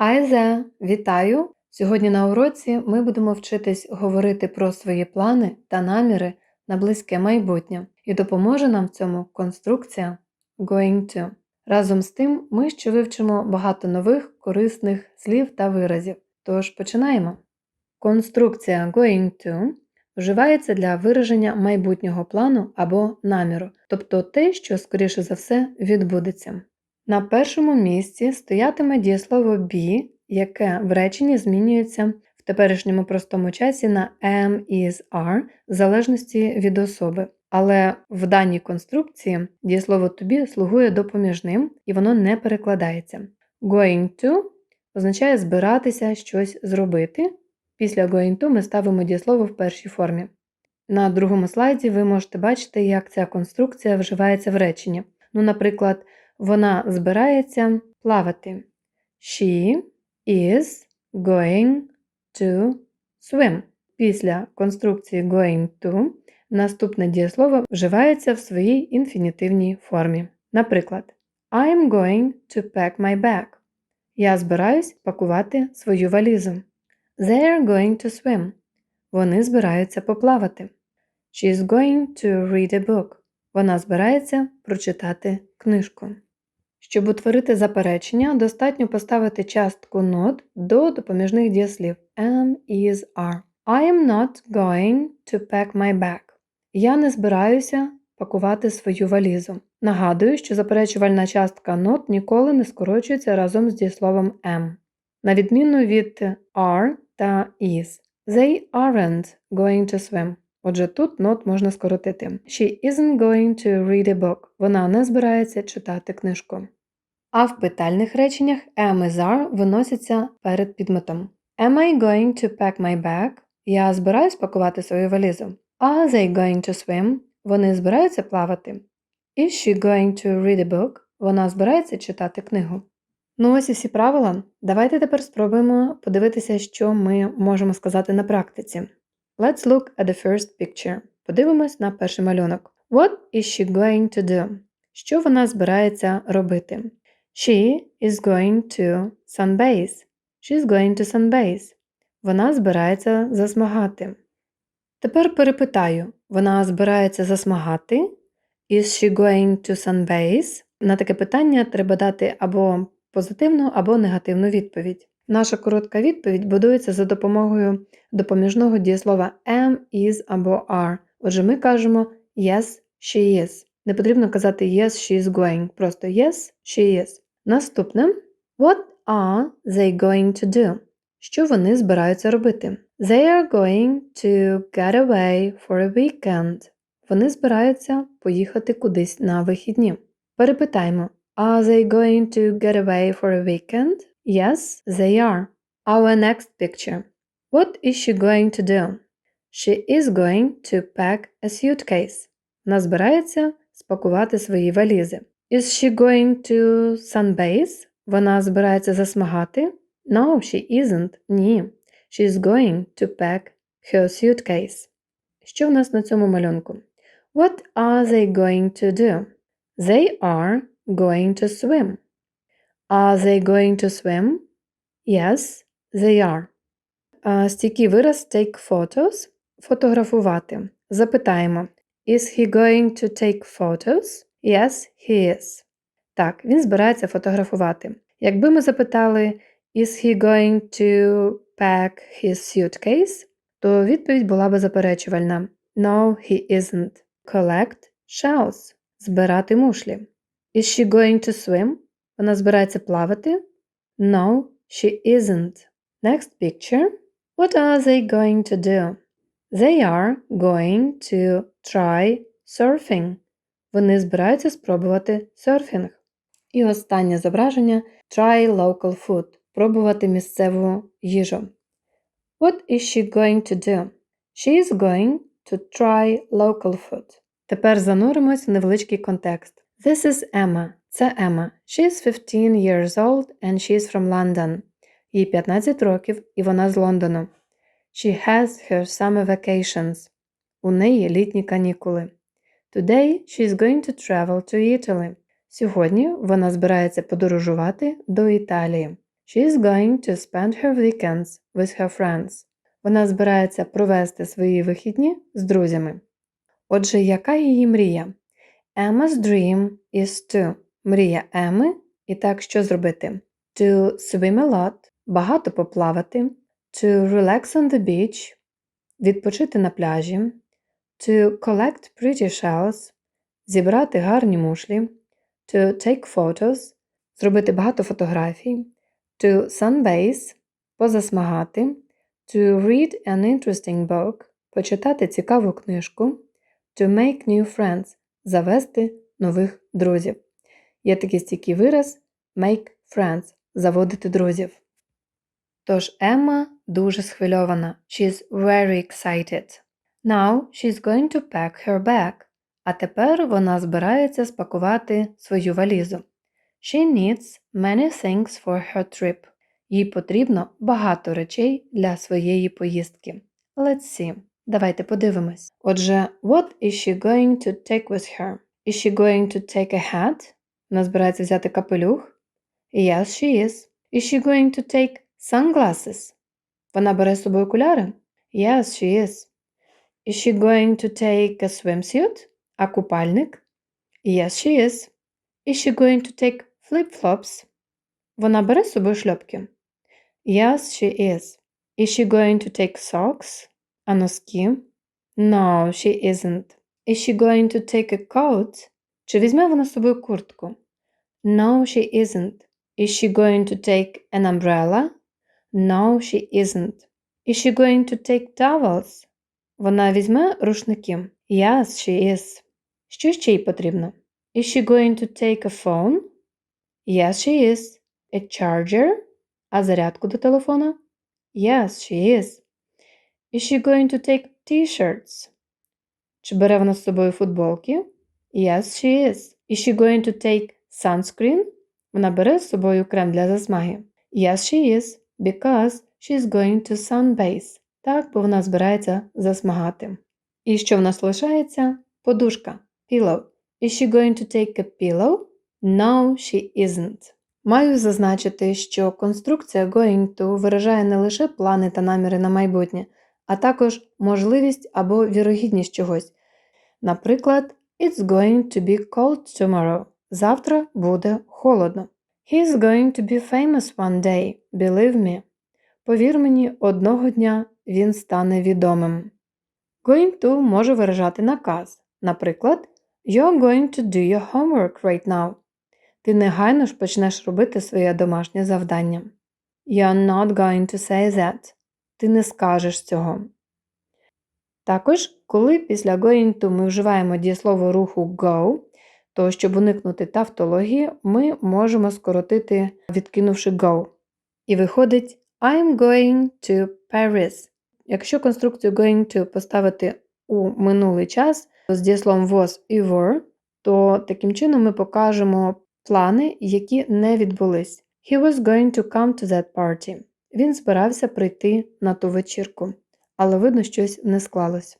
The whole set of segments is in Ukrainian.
There! Вітаю! Сьогодні на уроці ми будемо вчитись говорити про свої плани та наміри на близьке майбутнє, і допоможе нам в цьому конструкція going to. Разом з тим, ми ще вивчимо багато нових корисних слів та виразів. Тож починаємо. Конструкція going to вживається для вираження майбутнього плану або наміру, тобто те, що, скоріше за все, відбудеться. На першому місці стоятиме дієслово be, яке в реченні змінюється в теперішньому простому часі на am, is, are, в залежності від особи. Але в даній конструкції дієслово to be слугує допоміжним і воно не перекладається. Going to означає збиратися щось зробити. Після going to ми ставимо дієслово в першій формі. На другому слайді ви можете бачити, як ця конструкція вживається в реченні. Ну, наприклад, вона збирається плавати. She is going to swim. Після конструкції going to наступне дієслово вживається в своїй інфінітивній формі. Наприклад, I'm going to pack my bag. Я збираюсь пакувати свою валізу. They are going to swim. Вони збираються поплавати. She is going to read a book. Вона збирається прочитати книжку. Щоб утворити заперечення, достатньо поставити частку not до допоміжних дієслів am, is, are. I am not going to pack my bag. Я не збираюся пакувати свою валізу. Нагадую, що заперечувальна частка not ніколи не скорочується разом з дієсловом am. На відміну від are та is. They aren't going to swim. Отже, тут not можна скоротити. She isn't going to read a book. Вона не збирається читати книжку. А в питальних реченнях am is are виносяться перед підметом. Am I going to pack my bag? Я збираюсь пакувати свою валізу. Are they going to swim? Вони збираються плавати. Is she going to read a book? Вона збирається читати книгу. Ну ось і всі правила. Давайте тепер спробуємо подивитися, що ми можемо сказати на практиці. Let's look at the first picture. Подивимось на перший малюнок. What is she going to do? Що вона збирається робити? She is going to sunbathe. She's going to sunbathe. Вона збирається засмагати. Тепер перепитаю, вона збирається засмагати? Is she going to sunbathe? На таке питання треба дати або позитивну, або негативну відповідь. Наша коротка відповідь будується за допомогою допоміжного дієслова am, is або are. Отже, ми кажемо yes, she is. Не потрібно казати yes, she is going. Просто yes, she is. Наступне What are they going to do? Що вони збираються робити? They are going to get away for a weekend. Вони збираються поїхати кудись на вихідні. Перепитаємо. Are they going to get away for a weekend? Yes, they are. Our next picture. What is she going to do? She is going to pack a suitcase. Вона збирається спакувати свої валізи. Is she going to sunbathe? Вона збирається засмагати? No, she isn't. Ні. She is going to pack her suitcase. Що в нас на цьому малюнку? What are they going to do? They are going to swim. Are they going to swim? Yes, they are. Стійкий вираз take photos. Фотографувати. Запитаємо. Is he going to take photos? Yes, he is. Так, він збирається фотографувати. Якби ми запитали Is he going to pack his suitcase? то відповідь була би заперечувальна. No, he isn't. Collect shells. Збирати мушлі. Is she going to swim? Вона збирається плавати? No, she isn't. Next picture. What are they going to do? They are going to try surfing. Вони збираються спробувати серфінг. І останнє зображення try local food. Пробувати місцеву їжу. What is she going to do? She is going to try local food. Тепер зануримось в невеличкий контекст. This is Emma. Це Емма. She is 15 years old and she is from London. Їй 15 років і вона з Лондону. She has her summer vacations. У неї літні канікули. Today she is going to travel to Italy. Сьогодні вона збирається подорожувати до Італії. She is going to spend her weekends with her friends. Вона збирається провести свої вихідні з друзями. Отже, яка її мрія? Emma's dream is to. Мрія Еми. І так, що зробити? To swim a lot, багато поплавати, to relax on the beach, відпочити на пляжі, to collect pretty shells, зібрати гарні мушлі, to take photos, зробити багато фотографій, to sunbathe, позасмагати, to read an interesting book, почитати цікаву книжку, to make new friends, завести нових друзів. Є такий стійкий вираз make friends заводити друзів. Тож Емма дуже схвильована. She's very excited. Now she's going to pack her bag. А тепер вона збирається спакувати свою валізу. She needs many things for her trip. Їй потрібно багато речей для своєї поїздки. Let's see. Давайте подивимось. Отже, what is she going to take with her? Is she going to take a hat? Вона збирається взяти капелюх. Yes, she is. Is she going to take sunglasses? Вона бере з собою окуляри? Yes, she is. Is she going to take a swimsuit? А купальник? Yes, she is. Is she going to take flip-flops? Вона бере з собою шльопки? Yes, she is. Is she going to take socks? А носки? No, she isn't. Is she going to take a coat? Чи візьме вона з собою куртку? No, she isn't. Is she going to take an umbrella? No, she isn't. Is she going to take towels? Вона візьме рушники? Yes, she is. Що ще їй потрібно? Is she going to take a phone? Yes, she is. A charger? А зарядку до телефона? Yes, she is. Is she going to take t-shirts? Чи бере вона з собою футболки? Yes, she is. Is she going to take sunscreen? Вона бере з собою крем для засмаги. Yes, she is. Because she's going to sunbathe. Так, бо вона збирається засмагати. І що в нас лишається? Подушка. Pillow. Is she going to take a pillow? No, she isn't. Маю зазначити, що конструкція going to виражає не лише плани та наміри на майбутнє, а також можливість або вірогідність чогось. Наприклад, It's going to be cold tomorrow. Завтра буде холодно. He's going to be famous one day, believe me. Повір мені, одного дня він стане відомим. Going to може виражати наказ. Наприклад, You're going to do your homework right now. Ти негайно ж почнеш робити своє домашнє завдання. You're not going to say that. Ти не скажеш цього. Також, коли після going to ми вживаємо дієслово руху go, то щоб уникнути тавтології, ми можемо скоротити, відкинувши go. І виходить I'm going to Paris. Якщо конструкцію going to поставити у минулий час з дієсловом was і were, то таким чином ми покажемо плани, які не відбулись. He was going to come to that party. Він збирався прийти на ту вечірку, але видно, щось не склалось.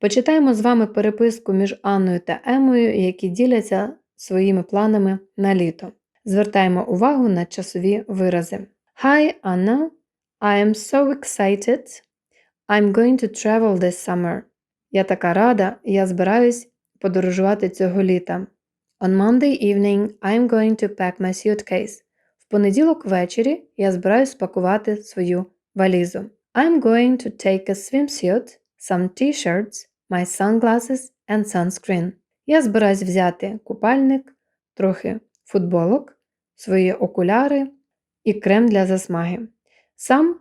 Почитаємо з вами переписку між Анною та Емою, які діляться своїми планами на літо. Звертаємо увагу на часові вирази. Hi, Anna. I am so excited. I'm going to travel this summer. Я така рада, я збираюсь подорожувати цього літа. On Monday evening I'm going to pack my suitcase. В понеділок ввечері я збираюсь спакувати свою валізу. I'm going to take a swimsuit, some t-shirts, my sunglasses and sunscreen. Я збираюсь взяти купальник, трохи футболок, свої окуляри і крем для засмаги. Сам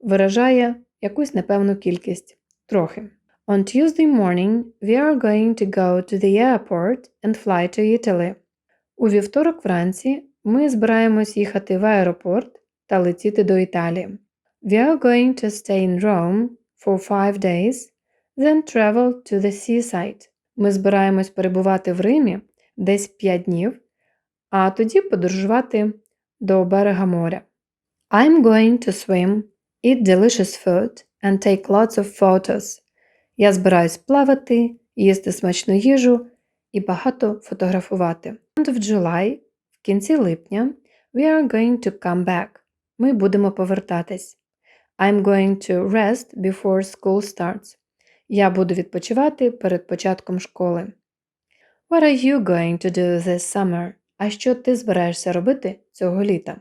виражає якусь непевну кількість. Трохи. On Tuesday morning we are going to go to the airport and fly to Italy. У вівторок вранці ми збираємось їхати в аеропорт та летіти до Італії. We are going to stay in Rome for five days, then travel to the seaside. Ми збираємось перебувати в Римі десь 5 днів, а тоді подорожувати до берега моря. I'm going to swim, eat delicious food and take lots of photos. Я збираюсь плавати, їсти смачну їжу і багато фотографувати. End of July, в кінці липня, we are going to come back. Ми будемо повертатись. I'm going to rest before school starts. Я буду відпочивати перед початком школи. What are you going to do this summer? А що ти збираєшся робити цього літа?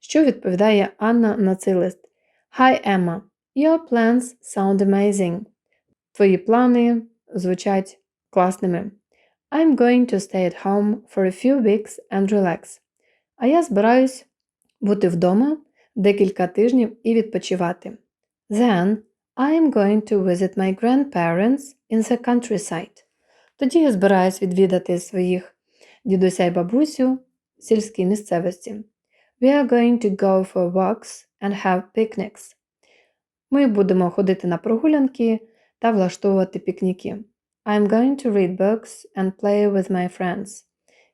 Що відповідає Анна на цей лист? Hi, Emma. Your plans sound amazing. Твої плани звучать класними. I'm going to stay at home for a few weeks and relax. А я збираюсь бути вдома декілька тижнів і відпочивати. Then I'm going to visit my grandparents in the countryside. Тоді я збираюсь відвідати своїх дідуся й бабусю в сільській місцевості. We are going to go for walks and have picnics. Ми будемо ходити на прогулянки та влаштовувати пікніки. I'm going to read books and play with my friends.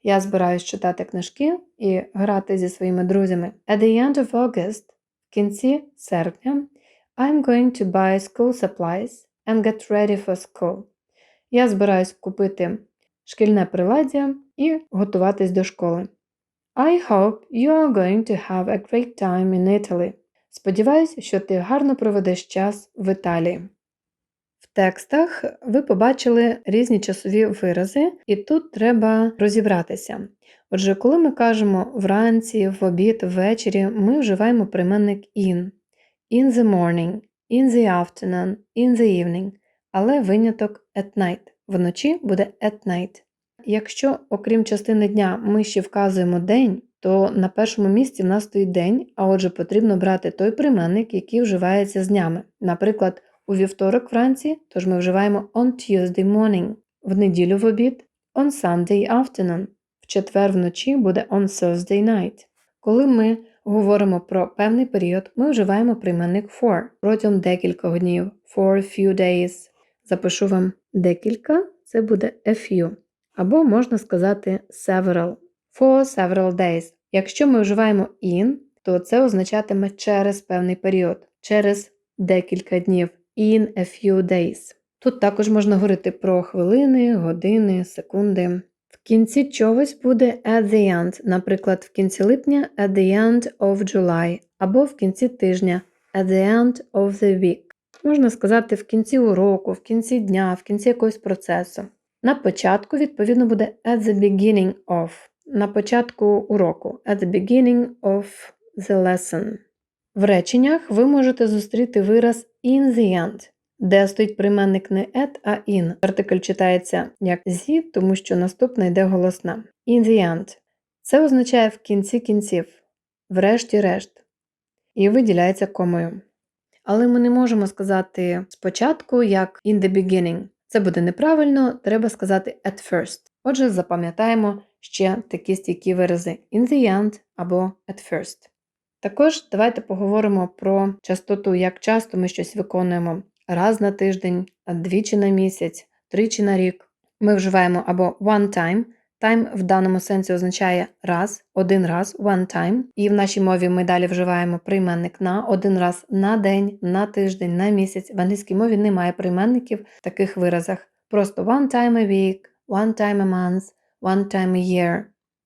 Я збираюсь читати книжки і грати зі своїми друзями. At the end of August, в кінці серпня, I'm going to buy school supplies and get ready for school. Я збираюсь купити шкільне приладдя і готуватись до школи. I hope you are going to have a great time in Italy. Сподіваюсь, що ти гарно проведеш час в Італії. В текстах ви побачили різні часові вирази, і тут треба розібратися. Отже, коли ми кажемо вранці, в обід, ввечері, ми вживаємо прийменник in. In the morning, in the afternoon, in the evening, але виняток at night. Вночі буде at night. Якщо, окрім частини дня, ми ще вказуємо день, то на першому місці в нас стоїть день, а отже, потрібно брати той прийменник, який вживається з днями. Наприклад, у вівторок вранці, тож ми вживаємо on Tuesday morning, в неділю в обід on Sunday afternoon, в четвер вночі буде on Thursday night. Коли ми говоримо про певний період, ми вживаємо прийменник for протягом декількох днів, for a few days. Запишу вам декілька, це буде a few. Або можна сказати several. For several days. Якщо ми вживаємо in, то це означатиме через певний період, через декілька днів. In a few days. Тут також можна говорити про хвилини, години, секунди. В кінці чогось буде at the end, наприклад, в кінці липня at the end of July, або в кінці тижня at the end of the week. Можна сказати в кінці уроку, в кінці дня, в кінці якогось процесу. На початку, відповідно, буде at the beginning of. На початку уроку at the beginning of the lesson. В реченнях ви можете зустріти вираз in the end, де стоїть прийменник не at, а in. Артикль читається як зі, тому що наступна йде голосна. In the end. Це означає в кінці кінців, врешті-решт, і виділяється комою. Але ми не можемо сказати спочатку як in the beginning. Це буде неправильно, треба сказати at first. Отже, запам'ятаємо ще такі стійкі вирази in the end або at first. Також давайте поговоримо про частоту, як часто ми щось виконуємо раз на тиждень, двічі на місяць, тричі на рік. Ми вживаємо або one time. Time в даному сенсі означає раз, один раз, one time. І в нашій мові ми далі вживаємо прийменник на один раз на день, на тиждень, на місяць. В англійській мові немає прийменників в таких виразах. Просто one time a week, one time a month, one time a year.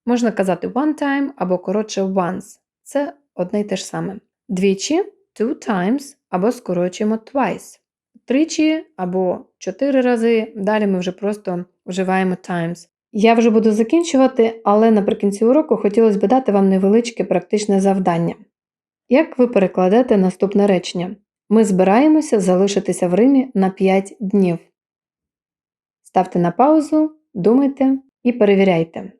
Можна казати one time або коротше once. Це одне й те ж саме. Двічі two times або скорочуємо twice. Тричі або чотири рази. Далі ми вже просто вживаємо times. Я вже буду закінчувати, але наприкінці уроку хотілося б дати вам невеличке практичне завдання. Як ви перекладете наступне речення? Ми збираємося залишитися в Римі на 5 днів. Ставте на паузу, думайте і перевіряйте.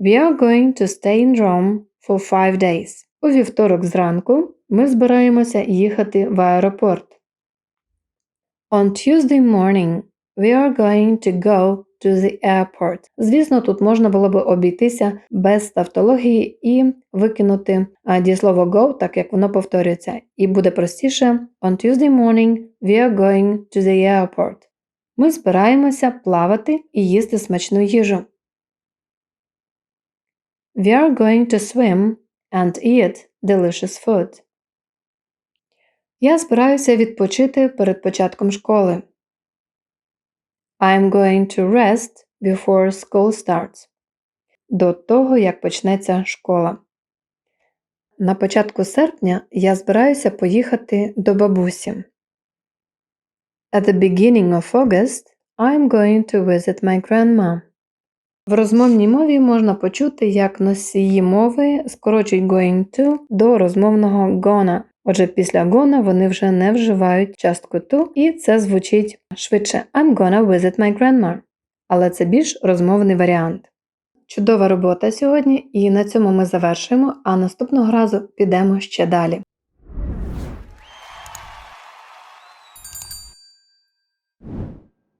We are going to stay in Rome for 5 days. У вівторок зранку ми збираємося їхати в аеропорт. On Tuesday morning we are going to go to the airport. Звісно, тут можна було би обійтися без тавтології і викинути дієслово go, так як воно повторюється. І буде простіше On Tuesday morning we are going to the airport. Ми збираємося плавати і їсти смачну їжу. We are going to swim and eat delicious food. Я збираюся відпочити перед початком школи. I'm going to rest before school starts. До того, як почнеться школа. На початку серпня я збираюся поїхати до бабусі. At the beginning of August, I'm going to visit my grandma. В розмовній мові можна почути, як носії мови скорочують going to до розмовного gonna. Отже, після gonna вони вже не вживають частку to, і це звучить швидше I'm gonna visit my grandma. Але це більш розмовний варіант. Чудова робота сьогодні, і на цьому ми завершуємо, а наступного разу підемо ще далі.